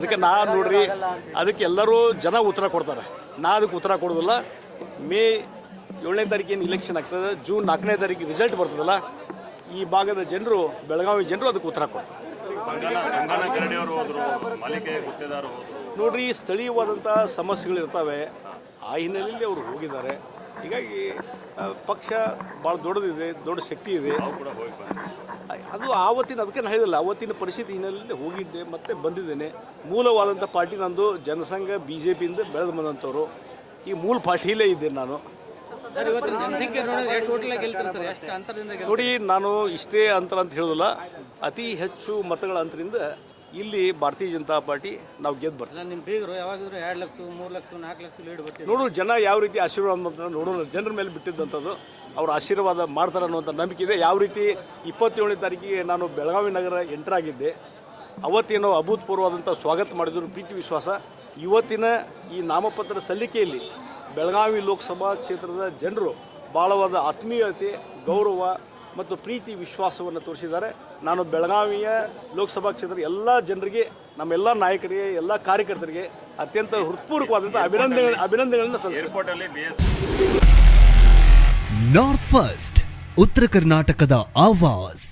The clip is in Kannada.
ಅದಕ್ಕೆ ನಾ ನೋಡ್ರಿ ಅದಕ್ಕೆ ಎಲ್ಲರೂ ಜನ ಉತ್ತರ ಕೊಡ್ತಾರೆ. ನಾ ಅದಕ್ಕೆ ಉತ್ತರ ಕೊಡೋದಿಲ್ಲ. ಮೇ ಏಳನೇ ತಾರೀಕಿನ ಇಲೆಕ್ಷನ್ ಆಗ್ತದೆ ಜೂನ್ ನಾಲ್ಕನೇ ತಾರೀಕಿಗೆ ರಿಸಲ್ಟ್ ಬರ್ತದಲ್ಲ ಈ ಭಾಗದ ಜನರು ಬೆಳಗಾವಿ ಜನರು ಅದಕ್ಕೆ ಉತ್ತರ ಕೊಡ್ತಾರೆ. ನೋಡ್ರಿ ಸ್ಥಳೀಯವಾದಂಥ ಸಮಸ್ಯೆಗಳಿರ್ತವೆ ಆ ಹಿನ್ನೆಲೆಯಲ್ಲಿ ಅವರು ಹೋಗಿದ್ದಾರೆ. ಹೀಗಾಗಿ ಪಕ್ಷ ಭಾಳ ದೊಡ್ಡದಿದೆ ದೊಡ್ಡ ಶಕ್ತಿ ಇದೆ. ಅದು ಆವತ್ತಿನ ಅದಕ್ಕೆ ನಾನು ಹೇಳಿಲ್ಲ ಆವತ್ತಿನ ಪರಿಸ್ಥಿತಿ ಹಿನ್ನೆಲೆಯಲ್ಲಿ ಹೋಗಿದ್ದೆ ಮತ್ತೆ ಬಂದಿದ್ದೇನೆ. ಮೂಲವಾದಂಥ ಪಾರ್ಟಿ ನಂದು ಜನಸಂಘ ಬಿ ಜೆ ಪಿಯಿಂದ ಬೆಳೆದು ಬಂದಂಥವ್ರು. ಈ ಮೂಲ ಪಾರ್ಟಿಯಲ್ಲೇ ಇದ್ದೇನೆ ನಾನು. ನೋಡಿ ನಾನು ಇಷ್ಟೇ ಅಂತರ ಅಂತ ಹೇಳೋದಿಲ್ಲ ಅತಿ ಹೆಚ್ಚು ಮತಗಳ ಅಂತರಿಂದ ಇಲ್ಲಿ ಭಾರತೀಯ ಜನತಾ ಪಾರ್ಟಿ ನಾವು ಗೆದ್ದು ಬರ್ತೀವಿ. ಅಲ್ಲ ನಿಮ್ಮ ಬೀಗರು ಯಾವಾಗಿದ್ರು ಎರಡು ಲಕ್ಷ ಮೂರು ಲಕ್ಷ ನಾಲ್ಕು ಲಕ್ಷ ಲೀಡ್ ಬರ್ತೀವಿ ನೋಡು ಜನ ಯಾವ ರೀತಿ ಆಶೀರ್ವಾದ ಮಾಡ್ತಾರೆ ನೋಡೋಣ. ಜನರ ಮೇಲೆ ಬಿಟ್ಟಿದ್ದಂಥದ್ದು ಅವ್ರ ಆಶೀರ್ವಾದ ಮಾಡ್ತಾರೆ ಅನ್ನುವಂಥ ನಂಬಿಕೆ ಇದೆ. ಯಾವ ರೀತಿ ಇಪ್ಪತ್ತೇಳನೇ ತಾರೀಕಿಗೆ ನಾನು ಬೆಳಗಾವಿ ನಗರ ಎಂಟರ್ ಆಗಿದ್ದೆ ಅವತ್ತೇನೋ ಅಭೂತಪೂರ್ವವಾದಂಥ ಸ್ವಾಗತ ಮಾಡಿದ್ರು ಪ್ರೀತಿ ವಿಶ್ವಾಸ. ಇವತ್ತಿನ ಈ ನಾಮಪತ್ರ ಸಲ್ಲಿಕೆಯಲ್ಲಿ ಬೆಳಗಾವಿ ಲೋಕಸಭಾ ಕ್ಷೇತ್ರದ ಜನರು ಭಾಳವಾದ ಆತ್ಮೀಯತೆ ಗೌರವ ಮತ್ತು ಪ್ರೀತಿ ವಿಶ್ವಾಸವನ್ನು ತೋರಿಸಿದ್ದಾರೆ. ನಾನು ಬೆಳಗಾವಿಯ ಲೋಕಸಭಾ ಕ್ಷೇತ್ರದ ಎಲ್ಲ ಜನರಿಗೆ ನಮ್ಮೆಲ್ಲ ನಾಯಕರಿಗೆ ಎಲ್ಲ ಕಾರ್ಯಕರ್ತರಿಗೆ ಅತ್ಯಂತ ಹೃತ್ಪೂರ್ವಕವಾದಂಥ ಅಭಿನಂದನೆ ಅಭಿನಂದನೆಗಳನ್ನು ಸಲ್ಲಿಸಿ ನಾರ್ತ್ ಫಸ್ಟ್ ಉತ್ತರ ಕರ್ನಾಟಕದ ಆವಾಜ್